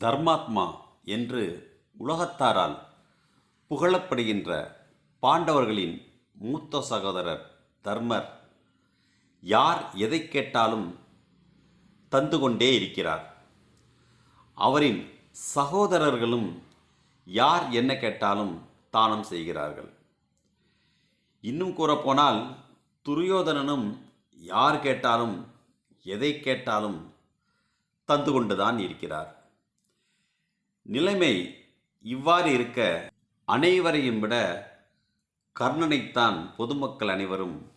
தர்மாத்மா என்று உலகத்தாரால் புகழப்படுகின்ற பாண்டவர்களின் மூத்த சகோதரர் தர்மர் யார் எதை கேட்டாலும் தந்து கொண்டே இருக்கிறார். அவரின் சகோதரர்களும் யார் என்ன கேட்டாலும் தானம் செய்கிறார்கள். இன்னும் கூறப்போனால் துரியோதனனும் யார் கேட்டாலும் எதை கேட்டாலும் தந்து கொண்டுதான் இருக்கிறார். நிலைமை இவ்வாறு இருக்க அனைவரையும் விட கர்ணனைத்தான் பொதுமக்கள் அனைவரும்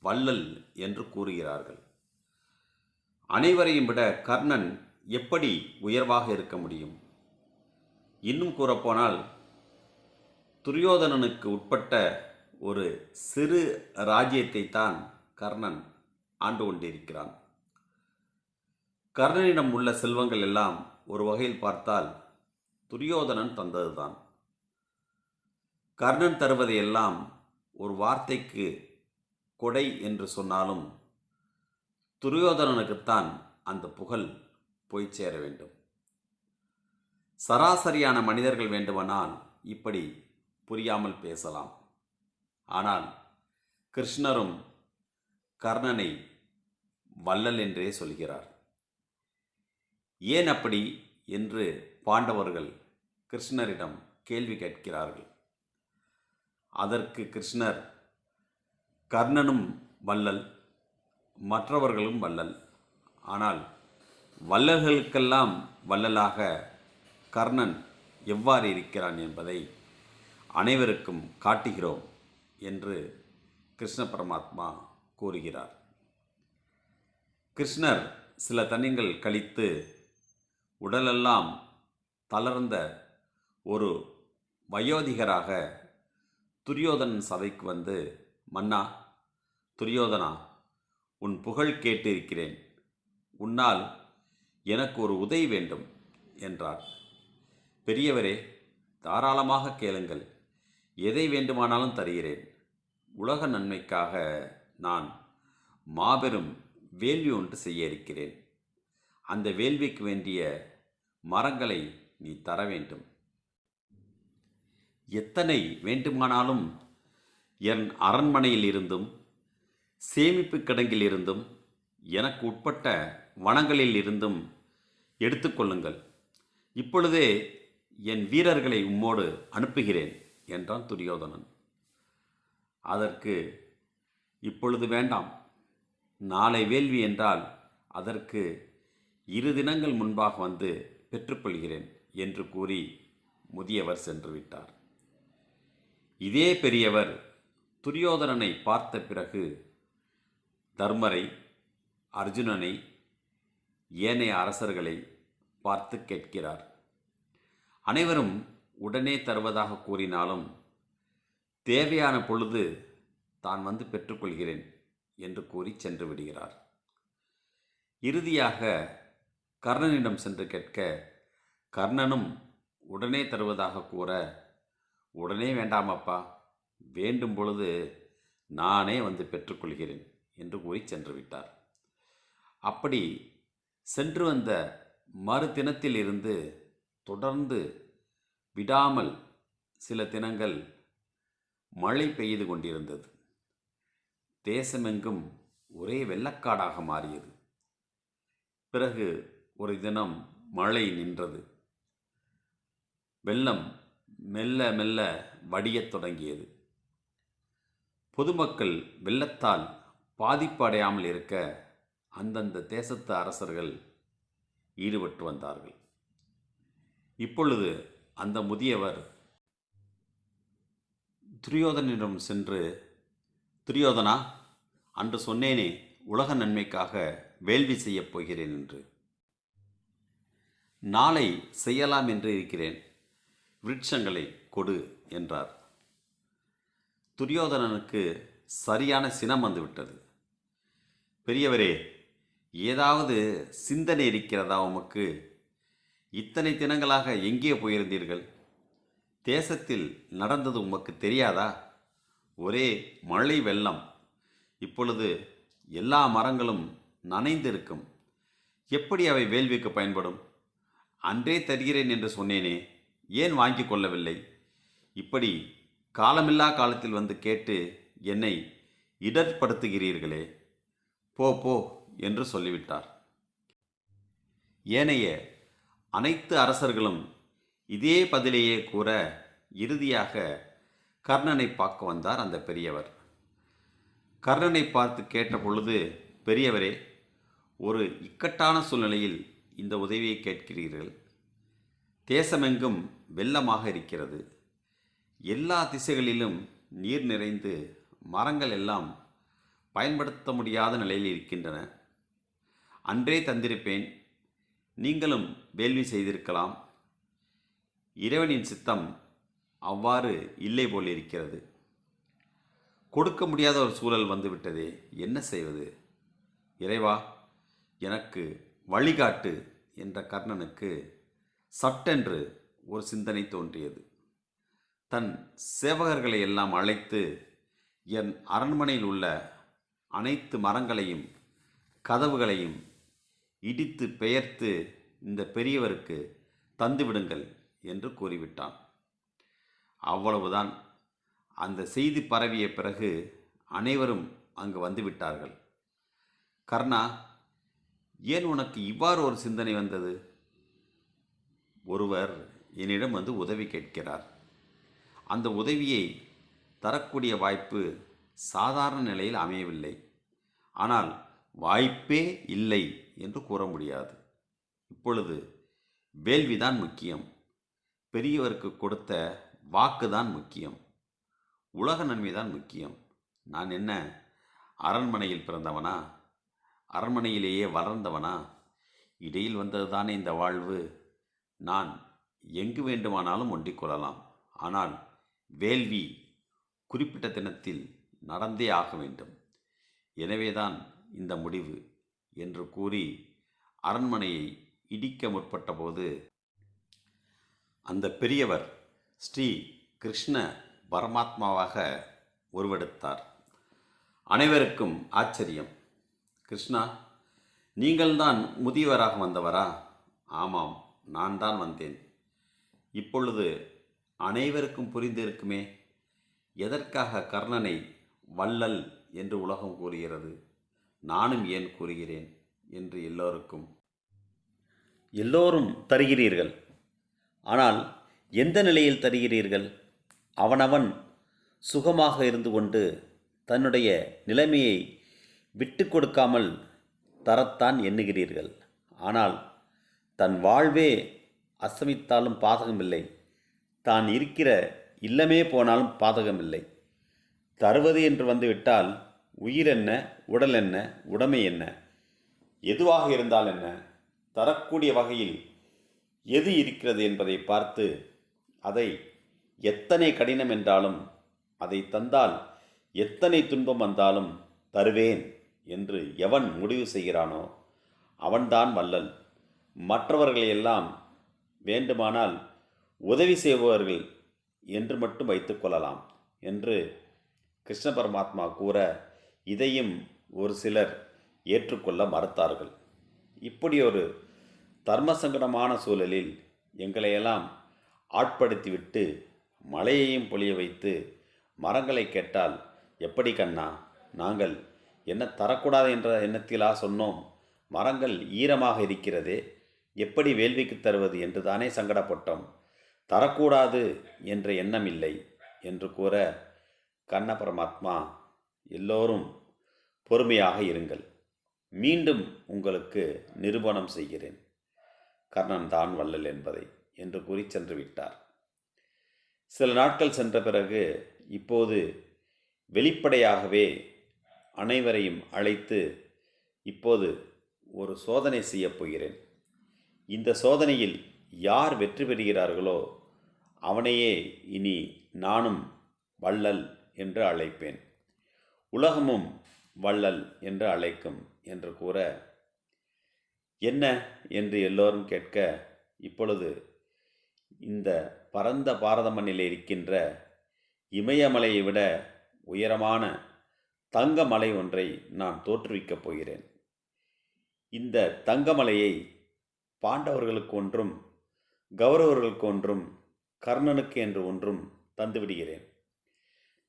வள்ளல் என்று கூறுகிறார்கள். அனைவரையும் விட கர்ணன் எப்படி உயர்வாக இருக்க முடியும்? இன்னும் கூறப்போனால் துரியோதனனுக்கு உட்பட்ட ஒரு சிறு ராஜ்யத்தை தான் கர்ணன் ஆண்டு கொண்டிருக்கிறான். கர்ணனிடம் உள்ள செல்வங்கள் எல்லாம் ஒரு வகையில் பார்த்தால் துரியோதனன் தந்ததுதான். கர்ணன் தருவதையெல்லாம் ஒரு வார்த்தைக்கு கொடை என்று சொன்னாலும் துரியோதனனுக்குத்தான் அந்த புகழ் போய் சேர வேண்டும். சராசரியான மனிதர்கள் வேண்டுமானால் இப்படி புரியாமல் பேசலாம். ஆனால் கிருஷ்ணரும் கர்ணனை வள்ளல் என்றே சொல்கிறார். ஏன் அப்படி என்று பாண்டவர்கள் கிருஷ்ணரிடம் கேள்வி கேட்கிறார்கள். அதற்கு கிருஷ்ணர் கர்ணனும் வள்ளல் மற்றவர்களும் வள்ளல். ஆனால் வள்ளல்களுக்கெல்லாம் வள்ளலாக கர்ணன் எவ்வாறு இருக்கிறான் என்பதை அனைவருக்கும் காட்டுகிறோம் என்று கிருஷ்ண பரமாத்மா கூறுகிறார். கிருஷ்ணர் சில தனிங்கள் கழித்து உடலெல்லாம் தளர்ந்த ஒரு வயோதிகராக துரியோதனன் சபைக்கு வந்து மன்னா துரியோதனா உன் புகழ் கேட்டிருக்கிறேன். உன்னால் எனக்கு ஒரு உதவி வேண்டும் என்றார். பெரியவரே தாராளமாக கேளுங்கள். எதை வேண்டுமானாலும் தருகிறேன். உலக நன்மைக்காக நான் மாபெரும் வேள்வி ஒன்று செய்ய இருக்கிறேன். அந்த வேள்விக்கு வேண்டிய மரங்களை நீ தர வேண்டும். எத்தனை வேண்டுமானாலும் என் அரண்மனையில் இருந்தும் சேமிப்பு கிடங்கில் இருந்தும் எனக்கு உட்பட்ட வனங்களில் இருந்தும் எடுத்துக்கொள்ளுங்கள் இப்பொழுதே என் வீரர்களை உம்மோடு அனுப்புகிறேன் என்றான் துரியோதனன். அதற்கு இப்பொழுது வேண்டாம். நாளை வேள்வி என்றால் அதற்கு இரு தினங்கள் முன்பாக வந்து பெற்றுக்கொள்கிறேன் என்று கூறி முதியவர் சென்று விட்டார். இதே பெரியவர் துரியோதனனை பார்த்த பிறகு தர்மரை அர்ஜுனனை ஏனைய அரசர்களை பார்த்து கேட்கிறார். அனைவரும் உடனே தருவதாக கூறினாலும் தேவையான பொழுது தான் வந்து பெற்றுக்கொள்கிறேன் என்று கூறி சென்று விடுகிறார். இறுதியாக கர்ணனிடம் சென்று கேட்க கர்ணனும் உடனே தருவதாக கூற உடனே வேண்டாமப்பா வேண்டும் பொழுது நானே வந்து பெற்றுக்கொள்கிறேன் என்று கூறி சென்று விட்டார். அப்படி சென்று வந்த மறுதினத்தில் இருந்து தொடர்ந்து விடாமல் சில தினங்கள் மழை பெய்து கொண்டிருந்தது. தேசமெங்கும் ஒரே வெள்ளக்காடாக மாறியது. பிறகு ஒரு தினம் மழை நின்றது. வெள்ளம் மெல்ல மெல்ல வடியத் தொடங்கியது. பொதுமக்கள் வெள்ளத்தால் பாதிப்படையாமல் இருக்க அந்தந்த தேசத்து அரசர்கள் ஈடுபட்டு வந்தார்கள். இப்பொழுது அந்த முதியவர் துரியோதனிடம் சென்று துரியோதனா அன்று சொன்னேனே உலக நன்மைக்காக வேள்வி செய்யப் போகிறேன் என்று நாளை செய்யலாம் என்று இருக்கிறேன். விருட்சங்களை கொடு என்றார். துரியோதனனுக்கு சரியான சினம் வந்துவிட்டது. பெரியவரே ஏதாவது சிந்தனை இருக்கிறதா உமக்கு? இத்தனை தினங்களாக எங்கே போயிருந்தீர்கள்? தேசத்தில் நடந்தது உமக்கு தெரியாதா? ஒரே மழை வெள்ளம். இப்பொழுது எல்லா மரங்களும் நனைந்திருக்கும். எப்படி அவை வேள்விக்கு பயன்படும்? அன்றே தருகிறேன் என்று சொன்னேனே ஏன் வாங்கிக் கொள்ளவில்லை? இப்படி காலமில்லா காலத்தில் வந்து கேட்டு என்னை இடர்படுத்துகிறீர்களே? போ போ என்று சொல்லிவிட்டார். ஏனைய அனைத்து அரசர்களும் இதே பதிலையே கூற இறுதியாக கர்ணனை பார்க்க வந்தார் அந்த பெரியவர். கர்ணனை பார்த்து கேட்ட பொழுது பெரியவரே ஒரு இக்கட்டான சூழ்நிலையில் இந்த உதவியை கேட்கிறீர்கள். தேசமெங்கும் வெள்ளமாக இருக்கிறது. எல்லா திசைகளிலும் நீர் நிறைந்து மரங்கள் எல்லாம் பயன்படுத்த முடியாத நிலையில் இருக்கின்றன. அன்றே தந்திருப்பேன். நீங்களும் வேள்வி செய்திருக்கலாம். இறைவனின் சித்தம் அவ்வாறு இல்லை போல் இருக்கிறது. கொடுக்க முடியாத ஒரு சூழல் வந்துவிட்டதே. என்ன செய்வது? இறைவா எனக்கு வழிகாட்டு என்ற கர்ணனுக்கு சட்டென்று ஒரு சிந்தனை தோன்றியது. தன் சேவகர்களை எல்லாம் அழைத்து என் அரண்மனையில் உள்ள அனைத்து மரங்களையும் கதவுகளையும் இடித்து பெயர்த்து இந்த பெரியவருக்கு தந்துவிடுங்கள் என்று கூறிவிட்டான். அவ்வளவுதான். அந்த செய்தி பரவிய பிறகு அனைவரும் அங்கு வந்துவிட்டார்கள் கர்ணா ஏன் உனக்கு இவ்வாறு ஒரு சிந்தனை வந்தது? ஒருவர் என்னிடம் வந்து உதவி கேட்கிறார். அந்த உதவியை தரக்கூடிய வாய்ப்பு சாதாரண நிலையில் அமையவில்லை. ஆனால் வாய்ப்பே இல்லை என்று கூற முடியாது. இப்பொழுது வேள்விதான் முக்கியம். பெரியவருக்கு கொடுத்த வாக்கு தான் முக்கியம். உலக நன்மை தான் முக்கியம். நான் என்ன அரண்மனையில் பிறந்தவனா? அரண்மனையிலேயே வளர்ந்தவனா? இடையில் வந்ததுதானே இந்த வாழ்வு? நான் எங்கு வேண்டுமானாலும் ஒண்டிக்கொள்ளலாம் ஆனால் வேள்வி குறிப்பிட்ட தினத்தில் நடந்தே ஆக வேண்டும். எனவேதான் இந்த முடிவு என்று கூறி அரண்மனையை இடிக்க முற்பட்டபோது அந்த பெரியவர் ஸ்ரீ கிருஷ்ண பரமாத்மாவாக உருவெடுத்தார். அனைவருக்கும் ஆச்சரியம். கிருஷ்ணா நீங்கள்தான் முதியவராக வந்தவரா? ஆமாம் நான் தான் வந்தேன். இப்பொழுது அனைவருக்கும் புரிந்திருக்குமே எதற்காக கர்ணனை வள்ளல் என்று உலகம் கூறுகிறது? நானும் ஏன் கூறுகிறேன் என்று எல்லோருக்கும். எல்லோரும் தருகிறீர்கள். ஆனால் எந்த நிலையில் தருகிறீர்கள்? அவனவன் சுகமாக இருந்து கொண்டு தன்னுடைய நிலைமையை விட்டு கொடுக்காமல் தரத்தான் எண்ணுகிறீர்கள். ஆனால் தன் வாழ்வே அசமித்தாலும் பாதகமில்லை. தான் இருக்கிற இல்லமே போனாலும் பாதகமில்லை. தருவது என்று வந்துவிட்டால் உயிர் என்ன உடல் என்ன உடைமை என்ன எதுவாக இருந்தால் என்ன தரக்கூடிய வகையில் எது இருக்கிறது என்பதை பார்த்து அதை எத்தனை கடினம் என்றாலும் அதை தந்தால் எத்தனை துன்பம் வந்தாலும் தருவேன். என்று எவன் முடிவு செய்கிறானோ அவன்தான் வல்லல் மற்றவர்களையெல்லாம் வேண்டுமானால் உதவி செய்பவர்கள் என்று மட்டும் வைத்துக்கொள்ளலாம் என்று கிருஷ்ண பரமாத்மா கூற இதையும் ஒரு சிலர் ஏற்றுக்கொள்ள மறுத்தார்கள். இப்படி ஒரு தர்ம சங்கடமான சூழலில் எங்களையெல்லாம் ஆட்படுத்திவிட்டு மழையையும் பொழிய வைத்து மரங்களை கேட்டால் எப்படி கண்ணா நாங்கள் என்ன தரக்கூடாது என்ற எண்ணத்திலா சொன்னோம். மரங்கள் ஈரமாக இருக்கிறதே எப்படி வேள்விக்கு தருவது என்று தானே சங்கடப்பட்டோம். தரக்கூடாது என்ற எண்ணம் இல்லை என்று கூற கண்ண பரமாத்மா எல்லோரும் பொறுமையாக இருங்கள். மீண்டும் உங்களுக்கு நிரூபணம் செய்கிறேன். கர்ணன் தான் வள்ளல் என்பதை என்று கூறி சென்று விட்டார். சில நாட்கள் சென்ற பிறகு இப்போது வெளிப்படையாகவே அனைவரையும் அழைத்து இப்போது ஒரு சோதனை செய்யப் போகிறேன். இந்த சோதனையில் யார் வெற்றி பெறுகிறார்களோ அவனையே இனி நானும் வள்ளல் என்று அழைப்பேன். உலகமும் வள்ளல் என்று அழைக்கும் என்று கூற என்ன? என்று எல்லோரும் கேட்க இப்பொழுது இந்த பரந்த பாரத மண்ணில் இருக்கின்ற இமயமலையை விட உயரமான தங்கமலை ஒன்றை நான் தோற்றுவிக்கப் போகிறேன். இந்த தங்கமலையை பாண்டவர்களுக்கு ஒன்றும் கௌரவர்களுக்கு ஒன்றும் கர்ணனுக்கு என்று ஒன்றும் தந்துவிடுகிறேன்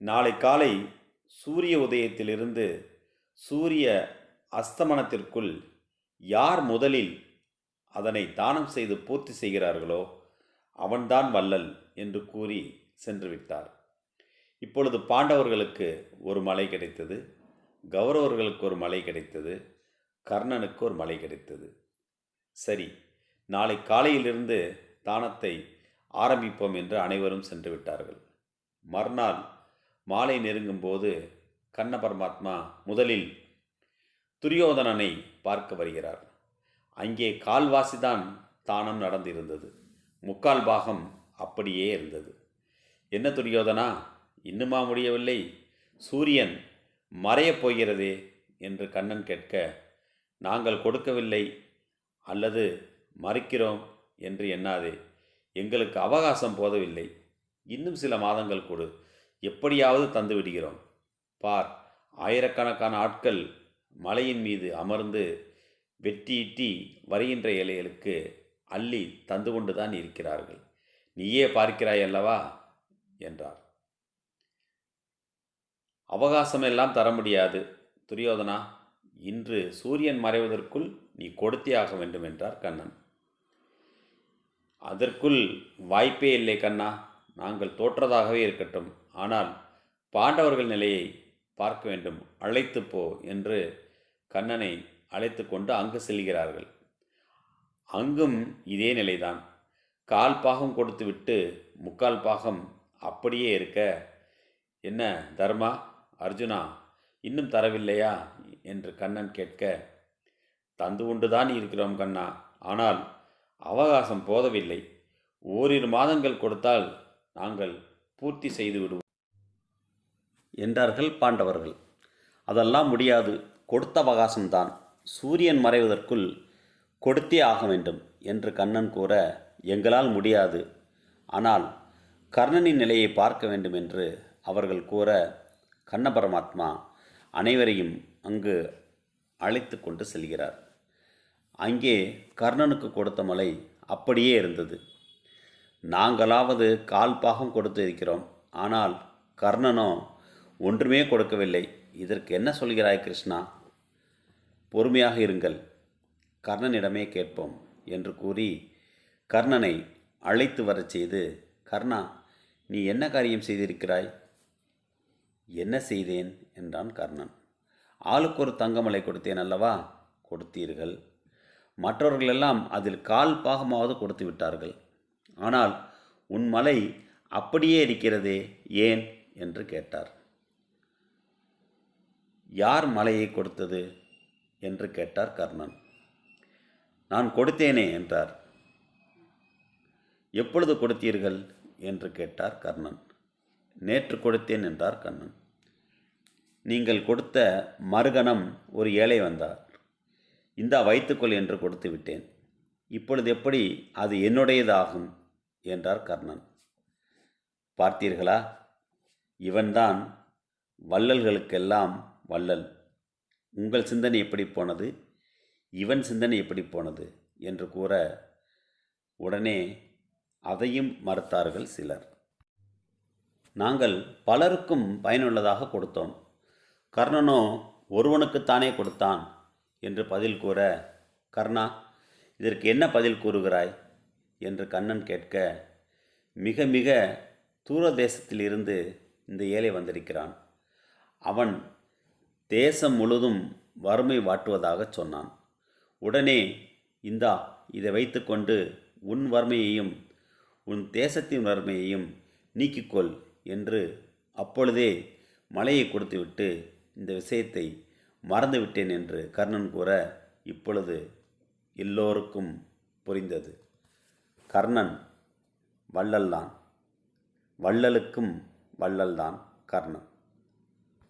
நாளை காலை சூரிய உதயத்திலிருந்து சூரிய அஸ்தமனத்திற்குள் யார் முதலில் அதனை தானம் செய்து பூர்த்தி செய்கிறார்களோ அவன்தான் வள்ளல் என்று கூறி சென்றுவிட்டார். இப்பொழுது பாண்டவர்களுக்கு ஒரு மலை கிடைத்தது கௌரவர்களுக்கு ஒரு மலை கிடைத்தது கர்ணனுக்கு ஒரு மலை கிடைத்தது. சரி நாளை காலையிலிருந்து தானத்தை ஆரம்பிப்போம் என்று அனைவரும் சென்று விட்டார்கள். மறுநாள் மாலை நெருங்கும்போது கண்ண பரமாத்மா முதலில் துரியோதனனை பார்க்க வருகிறார். அங்கே கால்வாசிதான் தானம் நடந்திருந்தது. முக்கால் பாகம் அப்படியே இருந்தது. என்ன துரியோதனா? இன்னுமா முடியவில்லை. சூரியன் மறையப் போகிறதே என்று கண்ணன் கேட்க நாங்கள் கொடுக்கவில்லை அல்லது மறுக்கிறோம் என்று எண்ணாதே. எங்களுக்கு அவகாசம் போதவில்லை. இன்னும் சில மாதங்கள் கொடு. எப்படியாவது தந்து விடுகிறோம். பார் ஆயிரக்கணக்கான ஆட்கள் மலையின் மீது அமர்ந்து வெட்டியிட்டி வருகின்ற இலைகளுக்கு அள்ளி தந்து கொண்டுதான் இருக்கிறார்கள். நீயே பார்க்கிறாய் அல்லவா? என்றார். அவகாசமெல்லாம் தர முடியாது. துரியோதனா இன்று சூரியன் மறைவதற்குள் நீ கொடுத்தே ஆக வேண்டும் என்றார் கண்ணன். அதற்குள் வாய்ப்பே இல்லை கண்ணா. நாங்கள் தோற்றதாகவே இருக்கட்டும். ஆனால் பாண்டவர்கள் நிலையை பார்க்க வேண்டும். அழைத்து போ என்று கண்ணனை அழைத்து கொண்டு அங்கு செல்கிறார்கள். அங்கும் இதே நிலைதான். கால் பாகம் கொடுத்துவிட்டு முக்கால் பாகம் அப்படியே இருக்க. என்ன தர்மா? அர்ஜுனா இன்னும் தரவில்லையா? என்று கண்ணன் கேட்க தந்து கொண்டுதான் இருக்கிறோம் கண்ணா. ஆனால் அவகாசம் போதவில்லை. ஓரிரு மாதங்கள் கொடுத்தால் நாங்கள் பூர்த்தி செய்து விடுவோம். என்றார்கள் பாண்டவர்கள். அதெல்லாம் முடியாது. கொடுத்த அவகாசம்தான். சூரியன் மறைவதற்குள் கொடுத்தே ஆக வேண்டும் என்று கண்ணன் கூற எங்களால் முடியாது. ஆனால் கர்ணனின் நிலையை பார்க்க வேண்டும் என்று அவர்கள் கூற கண்ண பரமாத்மா அனைவரையும் அங்கு அழைத்து கொண்டு செல்கிறார். அங்கே கர்ணனுக்கு கொடுத்த மலை அப்படியே இருந்தது. நாங்களாவது கால் பாகம் கொடுத்து இருக்கிறோம். ஆனால் கர்ணனோ ஒன்றுமே கொடுக்கவில்லை. இதற்கு என்ன சொல்கிறாய் கிருஷ்ணா? பொறுமையாக இருங்கள். கர்ணனிடமே கேட்போம் என்று கூறி கர்ணனை அழைத்து வரச் செய்து கர்ணா நீ என்ன காரியம் செய்திருக்கிறாய்? என்ன செய்தேன் என்றான் கர்ணன். ஆளுக்கு ஒரு தங்கமலை கொடுத்தேன் அல்லவா? கொடுத்தீர்கள். மற்றவர்களெல்லாம் அதில் கால் பாகமாவது கொடுத்து விட்டார்கள். ஆனால் உன் மலை அப்படியே இருக்கிறதே ஏன்? என்று கேட்டார். யார் மலையை கொடுத்தது? என்று கேட்டார் கர்ணன். நான் கொடுத்தேனே என்றார். எப்பொழுது கொடுத்தீர்கள்? என்று கேட்டார் கர்ணன். நேற்று கொடுத்தேன் என்றார் கண்ணன். நீங்கள் கொடுத்த மறுகணம் ஒரு ஏழை வந்தார். இந்தா வைத்துக்கொள் என்று கொடுத்து விட்டேன். இப்பொழுது எப்படி அது என்னுடையதாகும்? என்றார் கர்ணன். பார்த்தீர்களா? இவன்தான் வள்ளல்களுக்கெல்லாம் வள்ளல். உங்கள் சிந்தனை எப்படி போனது? இவன் சிந்தனை எப்படி போனது? என்று கூற உடனே அதையும் மறுத்தார்கள் சிலர். நாங்கள் பலருக்கும் பயனுள்ளதாக கொடுத்தோம். கர்ணனோ ஒருவனுக்குத்தானே கொடுத்தான்? என்று பதில் கூற கர்ணா இதற்கு என்ன பதில் கூறுகிறாய்? என்று கண்ணன் கேட்க மிக மிக தூர தேசத்திலிருந்து இந்த ஏழை வந்திருக்கிறான். அவன் தேசம் முழுதும் வறுமை வாட்டுவதாகச் சொன்னான். உடனே இந்தா இதை வைத்துக்கொண்டு உன் வறுமையையும் உன் தேசத்தின் வறுமையையும் நீக்கிக்கொள். என்று அப்பொழுதே மலையை கொடுத்துவிட்டு இந்த விஷயத்தை மறந்துவிட்டேன் என்று கர்ணன் கூற இப்பொழுது எல்லோருக்கும் புரிந்தது. கர்ணன் வள்ளல்தான் வள்ளலுக்கும் வள்ளல்தான் கர்ணன்.